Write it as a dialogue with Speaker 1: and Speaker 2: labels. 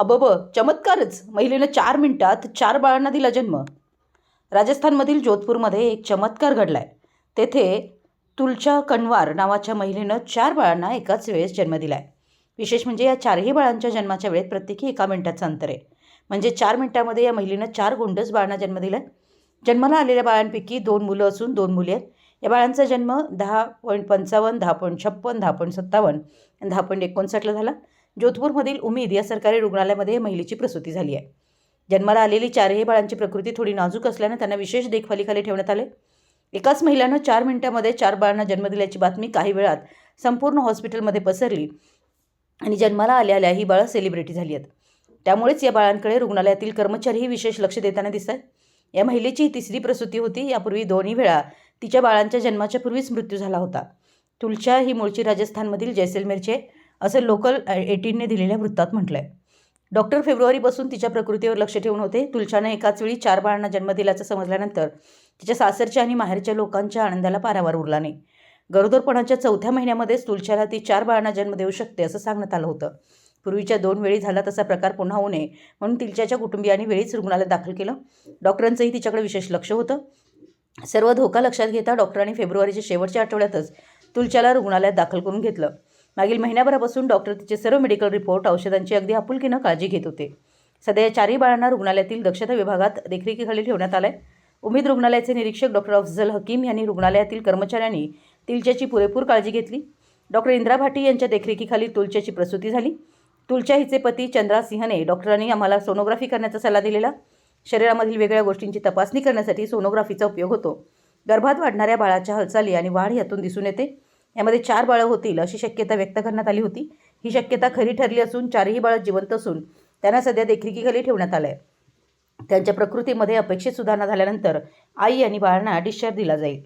Speaker 1: अबब चमत्कारच. महिलेनं चार मिनिटात चार बाळांना दिला जन्म. राजस्थानमधील जोधपूरमध्ये एक चमत्कार घडलाय. तेथे तुलचा कनवार नावाच्या महिलेनं चार बाळांना एकाच वेळेस जन्म दिलाय. विशेष म्हणजे या चारही बाळांच्या जन्माच्या वेळेत प्रत्येकी एका मिनिटाचं अंतर आहे. म्हणजे चार मिनिटामध्ये या महिलेनं चार गोंडस बाळांना जन्म दिलाय. जन्माला आलेल्या बाळांपैकी दोन मुलं असून दोन मुली आहेत. या बाळांचा जन्म दहा पॉईंट पंचावन्न दहा पॉईंट छप्पन दहा पॉईंट सत्तावन्न आणि दहा पॉईंट एकोणसाठला झाला. जोधपूरमधील उमेद या सरकारी रुग्णालयामध्ये महिलेची प्रसूती झाली आहे. जन्माला आलेली चारही बाळांची प्रकृती थोडी नाजूक असल्यानं त्यांना विशेष देखभालीखाली ठेवण्यात आले. एकाच महिलानं चार मिनिटांमध्ये चार बाळांना जन्म दिल्याची बातमी काही वेळात संपूर्ण हॉस्पिटलमध्ये पसरली आणि जन्माला आल्या आल्या ही बाळं सेलिब्रिटी झाली आहेत. त्यामुळेच या बाळांकडे रुग्णालयातील कर्मचारीही विशेष लक्ष देताना दिसत आहेत. या महिलेची ही तिसरी प्रसूती होती. यापूर्वी दोन्ही वेळा तिच्या बाळांच्या जन्माच्या पूर्वीच मृत्यू झाला होता. तुलचा ही मूळची राजस्थानमधील जैसलमेरचे असं लोकल एटीनने दिलेल्या वृत्तात म्हटलं आहे डॉक्टर फेब्रुवारीपासून तिच्या प्रकृतीवर लक्ष ठेवून होते. तुलशाने एकाच वेळी चार बाळांना जन्म दिल्याचं समजल्यानंतर तिच्या सासरच्या आणि माहेरच्या लोकांच्या आनंदाला पारावार उरला नाही. गरोदरपणाच्या चौथ्या महिन्यामध्येच तुलशाला ती चार बाळांना जन्म देऊ शकते असं सांगण्यात आलं होतं. पूर्वीच्या दोन वेळी झाला तसा प्रकार पुन्हा होऊ नये म्हणून तिलच्याच्या कुटुंबियांनी वेळीच रुग्णालयात दाखल केलं. डॉक्टरांचंही तिच्याकडे विशेष लक्ष होतं. सर्व धोका लक्षात घेता डॉक्टरांनी फेब्रुवारीच्या शेवटच्या आठवड्यातच तुलच्याला रुग्णालयात दाखल करून घेतलं. मागील महिन्याभरापासून डॉक्टर तिचे सर्व मेडिकल रिपोर्ट औषधांची अगदी आपुलकीनं काळजी घेत होते. सध्या या चारही बाळांना रुग्णालयातील दक्षता विभागात देखरेखीखाली ठेवण्यात आलंय. उमेद रुग्णालयाचे निरीक्षक डॉक्टर अफजल हकीम यांनी रुग्णालयातील कर्मचाऱ्यांनी तिलच्याची पुरेपूर काळजी घेतली. डॉक्टर इंद्रा भाटी यांच्या देखरेखीखाली तुलच्याची प्रसूती झाली. तुलच्या हिचे पती चंद्रा सिंहने डॉक्टरांनी आम्हाला सोनोग्राफी करण्याचा सल्ला दिलेला. शरीरामधील वेगळ्या गोष्टींची तपासणी करण्यासाठी सोनोग्राफीचा उपयोग होतो. गर्भात वाढणाऱ्या बाळाच्या हालचाली आणि वाढ यातून दिसून येते. यामध्ये चार बाळं होतील अशी शक्यता व्यक्त करण्यात आली होती. ही शक्यता खरी ठरली असून चारही बाळं जिवंत असून त्यांना सध्या देखरेखीखाली ठेवण्यात आलं आहे त्यांच्या प्रकृतीमध्ये अपेक्षित सुधारणा झाल्यानंतर आई आणि बाळांना डिस्चार्ज दिला जाईल.